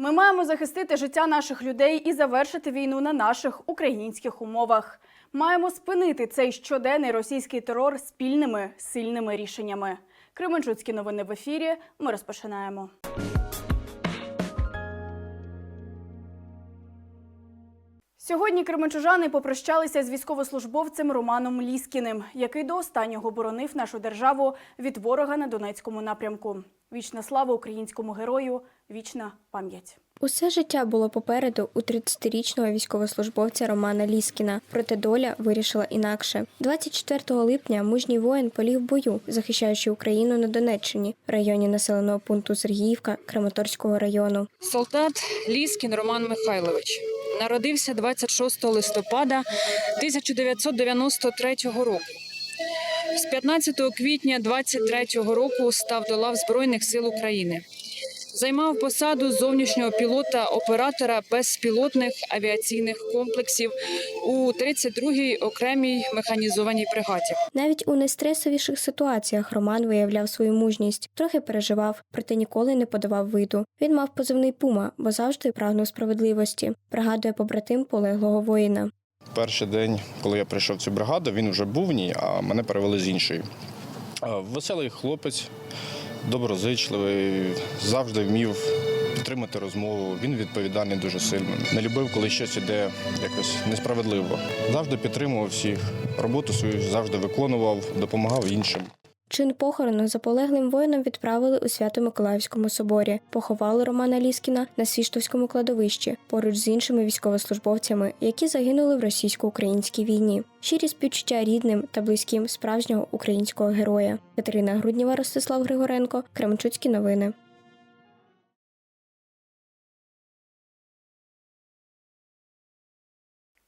Ми маємо захистити життя наших людей і завершити війну на наших українських умовах. Маємо спинити цей щоденний російський терор спільними сильними рішеннями. Кременчуцькі новини в ефірі. Ми розпочинаємо. Сьогодні кременчужани попрощалися з військовослужбовцем Романом Ліскіним, який до останнього боронив нашу державу від ворога на Донецькому напрямку. Вічна слава українському герою, вічна пам'ять. Усе життя було попереду у 30-річного військовослужбовця Романа Ліскіна, проте доля вирішила інакше. 24 липня мужній воїн поліг в бою, захищаючи Україну на Донеччині, районі населеного пункту Сергіївка Краматорського району. Солдат Ліскін Роман Михайлович народився 26 листопада 1993 року. З 15 квітня 23 року став до лав Збройних сил України. Займав посаду зовнішнього пілота оператора безпілотних авіаційних комплексів у 32-й окремій механізованій бригаді. Навіть у найстресовіших ситуаціях Роман виявляв свою мужність, трохи переживав, проте ніколи не подавав виду. Він мав позивний пума, бо завжди прагнув справедливості. Пригадує побратим полеглого воїна. Перший день, коли я прийшов в цю бригаду, він вже був в ній, а мене перевели з іншої. Е, Веселий хлопець, доброзичливий, завжди вмів підтримати розмову. Він відповідальний дуже сильно. Не любив, коли щось іде якось несправедливо. Завжди підтримував всіх. Роботу свою завжди виконував, допомагав іншим. Чин похорону за полеглим воїном відправили у Свято-Миколаївському соборі. Поховали Романа Ліскіна на Свіштовському кладовищі поруч з іншими військовослужбовцями, які загинули в російсько-українській війні. Щирі співчуття рідним та близьким справжнього українського героя. Катерина Грудніва, Ростислав Григоренко, Кремчуцькі новини.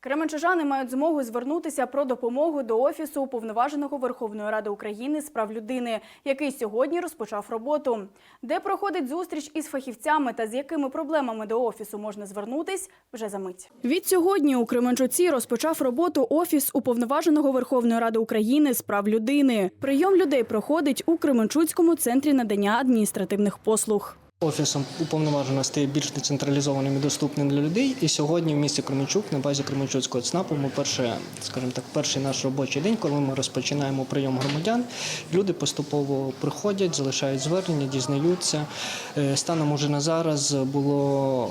Кременчужани мають змогу звернутися про допомогу до офісу уповноваженого Верховної Ради України з прав людини, який сьогодні розпочав роботу. Де проходить зустріч із фахівцями та з якими проблемами до офісу можна звернутись вже за мить. Від сьогодні у Кременчуці розпочав роботу офіс уповноваженого Верховної Ради України з прав людини. Прийом людей проходить у Кременчуцькому центрі надання адміністративних послуг. Офісом уповноважено стає більш децентралізованим і доступним для людей. І сьогодні в місті Кременчук на базі Кременчуцького ЦНАПу ми перше, скажімо так, перший наш робочий день, коли ми розпочинаємо прийом громадян. Люди поступово приходять, залишають звернення, дізнаються. Е, Станом уже на зараз було.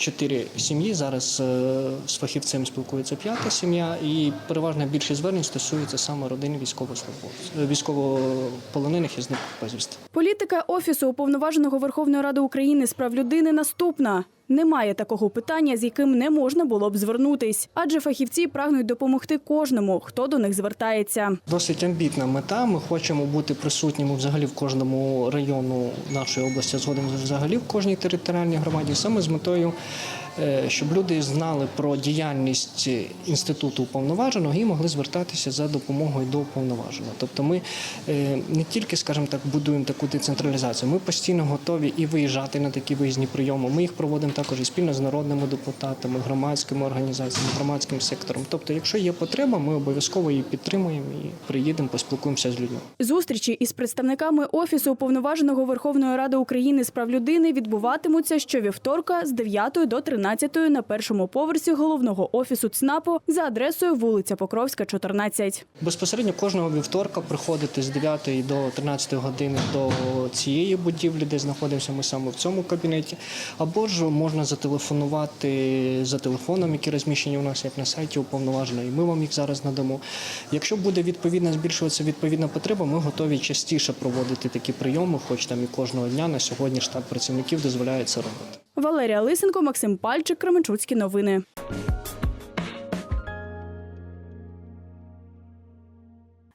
Чотири сім'ї зараз е, з фахівцем спілкується п'ята сім'я, і переважна більшість звернень стосується саме родини військовослужбовців, е, військовополонених із безвісти. Політика офісу уповноваженого Верховної Ради України з прав людини наступна. Немає такого питання, з яким не можна було б звернутись, адже фахівці прагнуть допомогти кожному, хто до них звертається. Досить амбітна мета. Ми хочемо бути присутніми взагалі в кожному району нашої області, згодом взагалі в кожній територіальній громаді, саме з метою, щоб люди знали про діяльність інституту уповноваженого і могли звертатися за допомогою до уповноваженого. Тобто, ми е, не тільки, скажімо так, будуємо таку децентралізацію, ми постійно готові і виїжджати на такі виїзні прийоми. Ми їх проводимо також і спільно з народними депутатами, громадськими організаціями, громадським сектором. Тобто, якщо є потреба, ми обов'язково її підтримуємо і приїдемо, поспілкуємося з людьми. Зустрічі із представниками офісу уповноваженого Верховної Ради України з прав людини відбуватимуться щовівторка з 9 до 13 на першому поверсі головного офісу ЦНАПу за адресою вулиця Покровська, 14. Безпосередньо кожного вівторка приходити з 9 до 13 години до цієї будівлі, де знаходимося ми саме в цьому кабінеті, або ж можна зателефонувати за телефоном, які розміщені у нас як на сайті уповноважено, і ми вам їх зараз надамо. Якщо буде відповідно збільшуватися відповідна потреба, ми готові частіше проводити такі прийоми, хоч там і кожного дня на сьогодні штат працівників дозволяє це робити. Валерія Лисенко, Максим Пальчик, Кременчуцькі новини.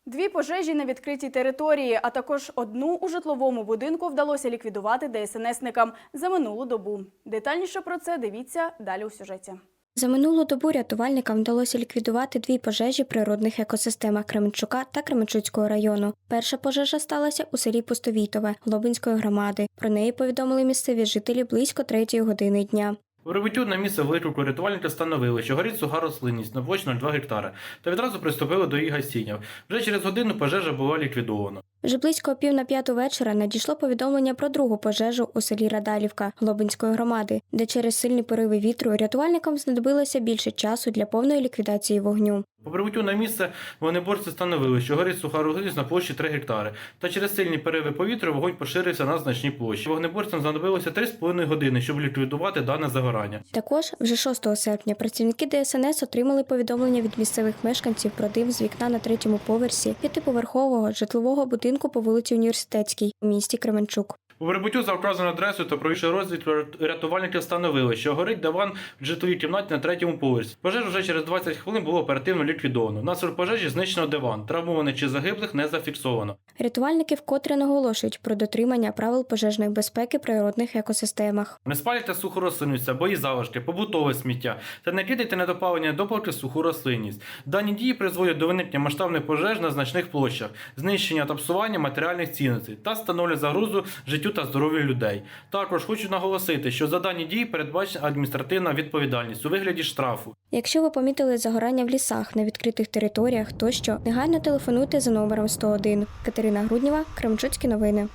Дві пожежі на відкритій території, а також одну у житловому будинку вдалося ліквідувати ДСНСникам за минулу добу. Детальніше про це дивіться далі у сюжеті. За минулу добу рятувальникам вдалося ліквідувати дві пожежі природних екосистемах Кременчука та Кременчуцького району. Перша пожежа сталася у селі Пустовітове Глобинської громади. Про неї повідомили місцеві жителі близько третьої години дня. У прибуттю на місце виклику рятувальники встановили, що горить суха рослинність на площі 0,2 гектара, та відразу приступили до її гасіння. Вже через годину пожежа була ліквідована. Вже близько о пів на п'яту вечора надійшло повідомлення про другу пожежу у селі Радалівка Глобинської громади, де через сильні пориви вітру рятувальникам знадобилося більше часу для повної ліквідації вогню. По прибуттю на місце вогнеборці встановили, що горить суха на площі 3 гектари. Та через сильні переви повітря вогонь поширився на значній площі. Вогнеборцям знадобилося 3,5 години, щоб ліквідувати дане загорання. Також вже 6 серпня працівники ДСНС отримали повідомлення від місцевих мешканців про дим з вікна на третьому поверсі п'ятиповерхового житлового будинку по вулиці Університетській у місті Кременчук. По прибуттю за вказаною адресою та провівши розвідку, рятувальники встановили, що горить диван в житловій кімнаті на третьому поверсі. Пожежу вже через 20 хвилин було оперативно ліквідовано. Внаслідок пожежі знищено диван. Травмованих чи загиблих не зафіксовано. Рятувальники вкотре наголошують про дотримання правил пожежної безпеки в природних екосистемах. Не спалюйте суху рослинність або її залишки, побутове сміття та не кидайте недопалення допалки в суху рослинність. Дані дії призводять до виникнення масштабних пожеж на значних площах, знищення та псування матеріальних цінностей та становлять загрозу життю та здоров'ю людей. Також хочу наголосити, що за дані дії передбачена адміністративна відповідальність у вигляді штрафу. Якщо ви помітили загорання в лісах, на відкритих територіях тощо, негайно телефонуйте за номером 101. Катерина Груднєва, Кремчуцькі новини.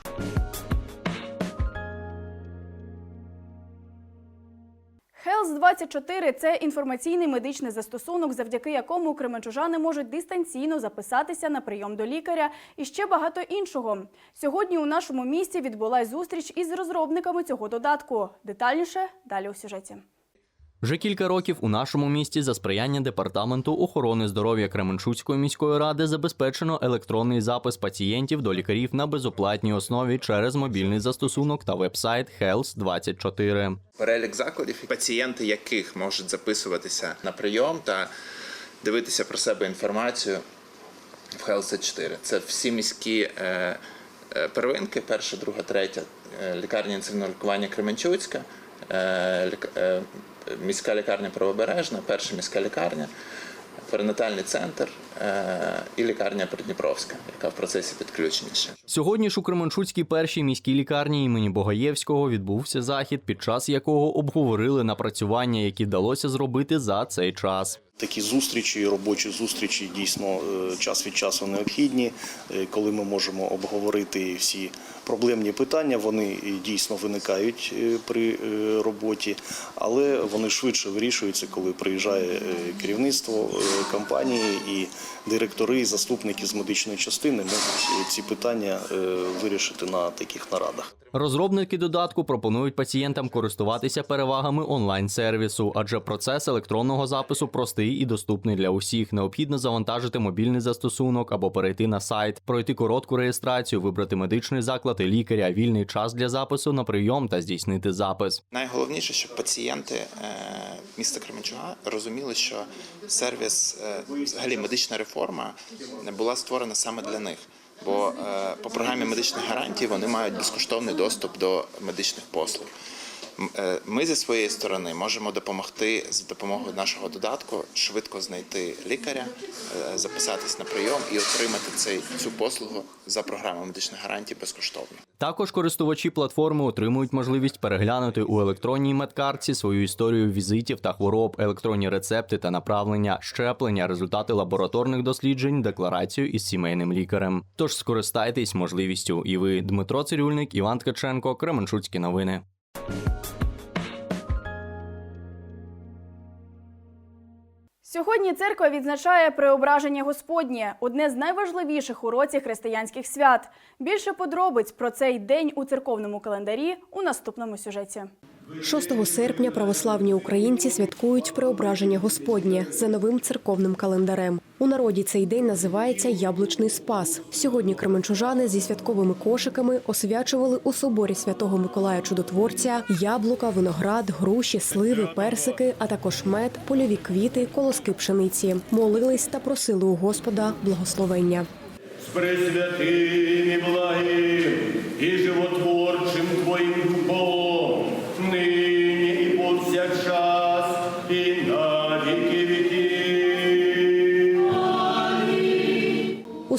Health 24 це інформаційний медичний застосунок, завдяки якому кременчужани можуть дистанційно записатися на прийом до лікаря і ще багато іншого. Сьогодні у нашому місті відбулась зустріч із розробниками цього додатку. Детальніше далі у сюжеті. Вже кілька років у нашому місті за сприяння департаменту охорони здоров'я Кременчуцької міської ради забезпечено електронний запис пацієнтів до лікарів на безоплатній основі через мобільний застосунок та вебсайт Health 24 перелік закладів, пацієнти яких можуть записуватися на прийом та дивитися про себе інформацію в Health 4. Це всі міські е, е, первинки, перша, друга, третя, е, лікарня інтенсивного лікування Кременчуцька, міська лікарня Правобережна, перша міська лікарня, перинатальний центр е, і лікарня Придніпровська, яка в процесі підключення ще. Сьогодні ж у Кременчуцькій першій міській лікарні імені Богаєвського відбувся захід, під час якого обговорили напрацювання, які вдалося зробити за цей час. Такі зустрічі, робочі зустрічі дійсно е, час від часу необхідні, е, коли ми можемо обговорити всі проблемні питання. Вони дійсно виникають е, при роботі, але вони швидше вирішуються, коли приїжджає керівництво компанії і директори, і заступники з медичної частини можуть ці питання вирішити на таких нарадах. Розробники додатку пропонують пацієнтам користуватися перевагами онлайн-сервісу, адже процес електронного запису простий і доступний для усіх. Необхідно завантажити мобільний застосунок або перейти на сайт, пройти коротку реєстрацію, вибрати медичний заклад і лікаря, вільний час для запису на прийом та здійснити запис. Найголовніше, щоб пацієнти е, міста Кременчуга розуміли, що сервіс, е, взагалі медична реформа не була створена саме для них. Бо е, по програмі медичних гарантій вони мають безкоштовний доступ до медичних послуг. Е, Ми зі своєї сторони можемо допомогти з допомогою нашого додатку швидко знайти лікаря, е, записатись на прийом і отримати цей цю послугу за програмою медичних гарантій безкоштовно. Також користувачі платформи отримують можливість переглянути у електронній медкартці свою історію візитів та хвороб, електронні рецепти та направлення, щеплення, результати лабораторних досліджень, декларацію із сімейним лікарем. Тож скористайтесь можливістю. І ви, Дмитро Цирюльник, Іван Ткаченко, Кременчуцькі новини. Сьогодні церква відзначає преображення Господнє одне з найважливіших у році християнських свят. Більше подробиць про цей день у церковному календарі у наступному сюжеті. 6 серпня православні українці святкують преображення Господнє за новим церковним календарем. У народі цей день називається Яблучний Спас. Сьогодні кременчужани зі святковими кошиками освячували у соборі святого Миколая Чудотворця яблука, виноград, груші, сливи, персики, а також мед, польові квіти, колоски пшениці. Молились та просили у Господа благословення. пресвятым и благим и животворчим Твоим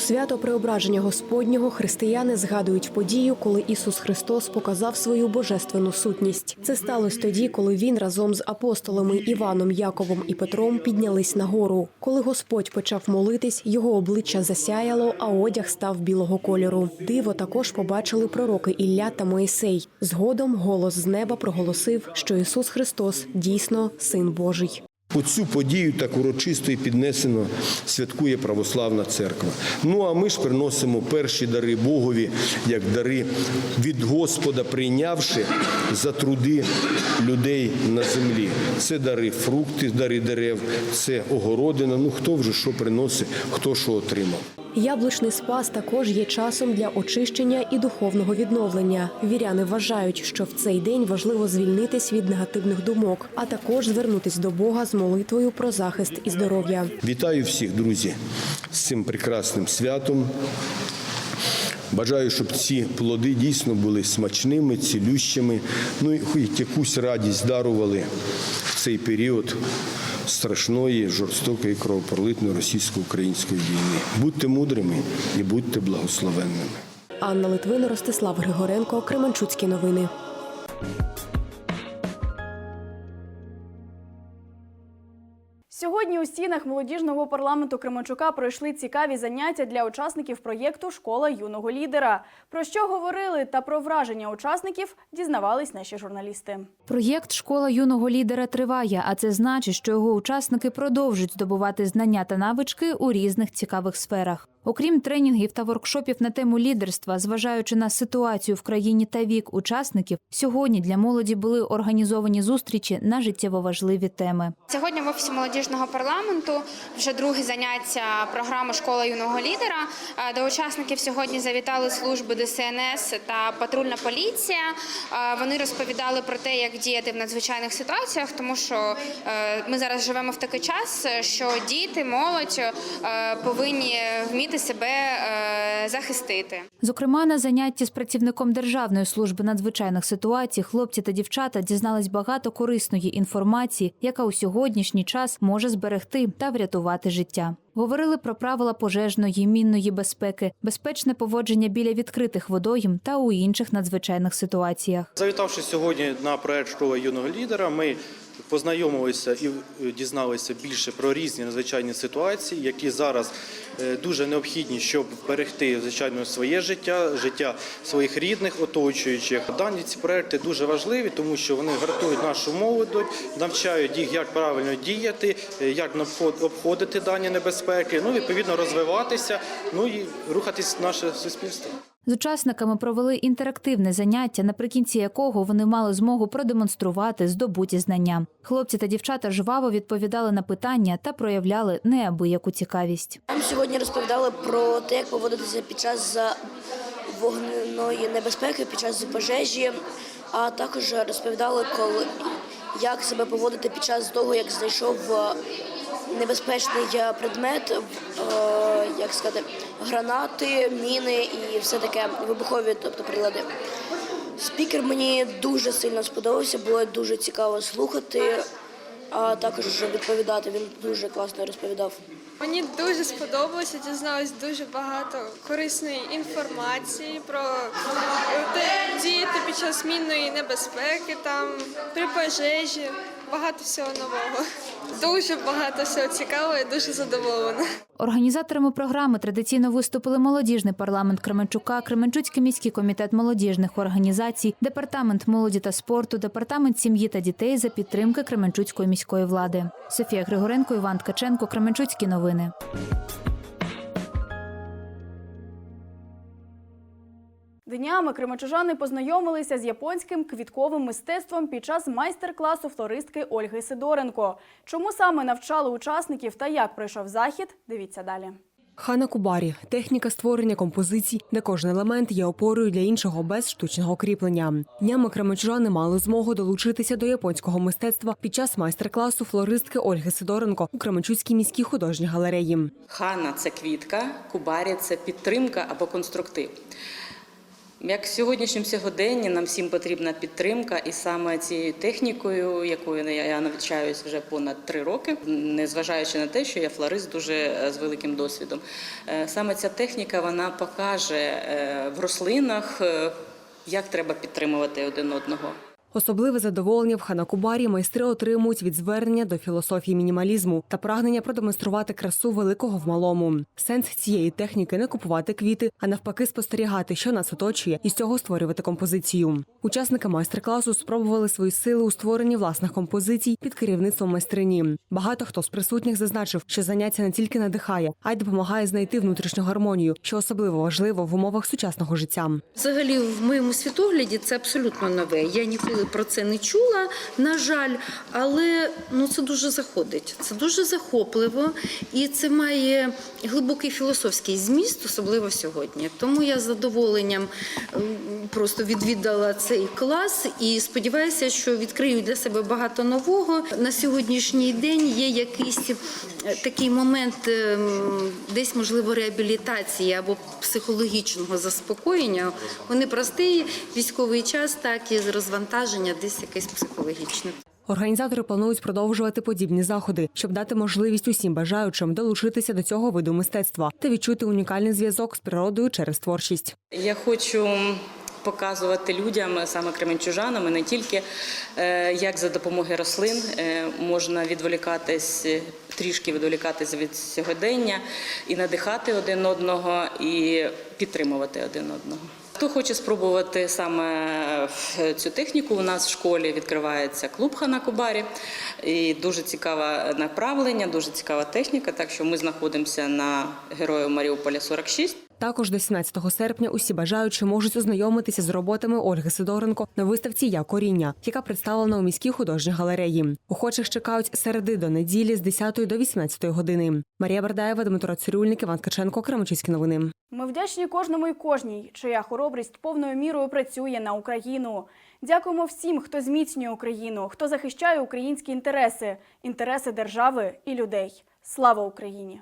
свято Преображення Господнього християни згадують подію, коли Ісус Христос показав свою божественну сутність. Це сталося тоді, коли він разом з апостолами Іваном, Яковом і Петром піднялись на гору. Коли Господь почав молитись, його обличчя засяяло, а одяг став білого кольору. Диво також побачили пророки Ілля та Моїсей. Згодом голос з неба проголосив, що Ісус Христос дійсно син Божий. Оцю подію так урочисто і піднесено святкує православна церква. Ну а ми ж приносимо перші дари Богові, як дари від Господа, прийнявши за труди людей на землі. Це дари фрукти, дари дерев, це огородина. Ну хто вже що приносить, хто що отримав. Яблучний спас також є часом для очищення і духовного відновлення. Віряни вважають, що в цей день важливо звільнитись від негативних думок, а також звернутись до Бога з молитвою про захист і здоров'я. Вітаю всіх, друзі, з цим прекрасним святом. Бажаю, щоб ці плоди дійсно були смачними, цілющими, ну і хоч якусь радість дарували в цей період страшної, жорстокої, кровопролитної російсько-української війни. Будьте мудрими і будьте благословенними. Анна Литвин, Ростислав Григоренко, Кременчуцькі новини. Сьогодні у стінах молодіжного парламенту Кременчука пройшли цікаві заняття для учасників проєкту Школа юного лідера. Про що говорили та про враження учасників дізнавались наші журналісти. Проєкт Школа юного лідера триває, а це значить, що його учасники продовжують здобувати знання та навички у різних цікавих сферах. Окрім тренінгів та воркшопів на тему лідерства, зважаючи на ситуацію в країні та вік учасників, сьогодні для молоді були організовані зустрічі на життєво важливі теми. Сьогодні в офісі молодіжного парламенту вже друге заняття програми Школа юного лідера. Е, До учасників сьогодні завітали служби ДСНС та патрульна поліція. Е, Вони розповідали про те, як діяти в надзвичайних ситуаціях, тому що е, ми зараз живемо в такий час, що діти, молодь повинні вміти себе е, захистити. Зокрема, на занятті з працівником Державної служби надзвичайних ситуацій хлопці та дівчата дізнались багато корисної інформації, яка у сьогоднішній час може зберегти та врятувати життя. Говорили про правила пожежної, мінної безпеки, безпечне поводження біля відкритих водойм та у інших надзвичайних ситуаціях. Завітавши сьогодні на проект школа юного лідера, ми познайомилися і е, дізналися більше про різні надзвичайні ситуації, які зараз е, дуже необхідні, щоб берегти звичайно своє життя, життя своїх рідних, оточуючих. Дані ці проекти дуже важливі, тому що вони гартують нашу молодь, навчають їх, як правильно діяти, е, як обход- обходити дані небезпеки, ну відповідно розвиватися, ну і рухатись в наше суспільство. З учасниками провели інтерактивне заняття, наприкінці якого вони мали змогу продемонструвати здобуті знання. Хлопці та дівчата жваво відповідали на питання та проявляли неабияку цікавість. Нам сьогодні розповідали про те, як поводитися під час вогняної небезпеки, під час пожежі, а також розповідали, коли як себе поводити під час того, як знайшов небезпечний е, предмет, е, як сказати, гранати, міни і все таке вибухові, тобто прилади. Спікер мені дуже сильно сподобався, було дуже цікаво слухати, а також відповідати. Він дуже класно розповідав. Мені дуже сподобалося, дізналась дуже багато корисної інформації про те, діяти під час мінної небезпеки, там при пожежі. Багато всього нового. Дуже багато всього цікавого і дуже задоволена. Організаторами програми традиційно виступили молодіжний парламент Кременчука, Кременчуцький міський комітет молодіжних організацій, департамент молоді та спорту, департамент сім'ї та дітей за підтримки Кременчуцької міської влади. Софія Григоренко, Іван Ткаченко, Кременчуцькі новини. Днями кременчужани познайомилися з японським квітковим мистецтвом під час майстер-класу флористки Ольги Сидоренко. Чому саме навчали учасників та як пройшов захід? Дивіться далі. Хана Кубарі техніка створення композицій, де кожен елемент є опорою для іншого без штучного кріплення. Днями кременчужани мали змогу долучитися до японського мистецтва під час майстер-класу флористки Ольги Сидоренко у Кременчуцькій міській художній галереї. Хана це квітка, кубарі це підтримка або конструктив. Як в сьогоднішньому сьогоденні нам всім потрібна підтримка, і саме цією технікою, якою я- я навчаюсь вже понад три роки, незважаючи на те, що я флорист дуже е, з великим досвідом. Е, Саме ця техніка вона покаже е, в рослинах, як треба підтримувати один одного. Особливе задоволення в Ханакубарі майстри отримують від звернення до філософії мінімалізму та прагнення продемонструвати красу великого в малому. Сенс цієї техніки не купувати квіти, а навпаки, спостерігати, що нас оточує, і з цього створювати композицію. Учасники майстер-класу спробували свої сили у створенні власних композицій під керівництвом майстрині. Багато хто з присутніх зазначив, що заняття не тільки надихає, а й допомагає знайти внутрішню гармонію, що особливо важливо в умовах сучасного життя. Взагалі, в моєму світогляді це абсолютно нове. Я ніколи про це не чула, на жаль, але ну це дуже заходить. Це дуже захопливо і це має глибокий філософський зміст, особливо сьогодні. Тому я з задоволенням просто відвідала цей клас і сподіваюся, що відкрию для себе багато нового. На сьогоднішній день є якийсь е, такий момент, ем, десь можливо реабілітації або психологічного заспокоєння. Вони простий військовий час, так і з розвантаження, десь якесь психологічне. Організатори планують продовжувати подібні заходи, щоб дати можливість усім бажаючим долучитися до цього виду мистецтва та відчути унікальний зв'язок з природою через творчість. Я хочу показувати людям, саме кременчужанам, і не тільки е, як за допомогою рослин е, можна відволікатись, трішки відволікатись від сьогодення і надихати один одного, і підтримувати один одного. Хто хоче спробувати саме е, цю техніку, у нас в школі відкривається клуб Ханакубарі. І дуже цікаве направлення, дуже цікава техніка. Так що ми знаходимося на герою Маріуполя 46. Також до 17 серпня усі бажаючі можуть ознайомитися з роботами Ольги Сидоренко на виставці Я коріння, яка представлена у міській художній галереї. Охочих чекають середи до неділі з 10 до 18 години. Марія Бардаєва, Дмитро Цирюльник, Іван Ткаченко, Кременчуцькі новини. Ми вдячні кожному і кожній, чия хоробрість повною мірою працює на Україну. Дякуємо всім, хто зміцнює Україну, хто захищає українські інтереси, інтереси держави і людей. Слава Україні!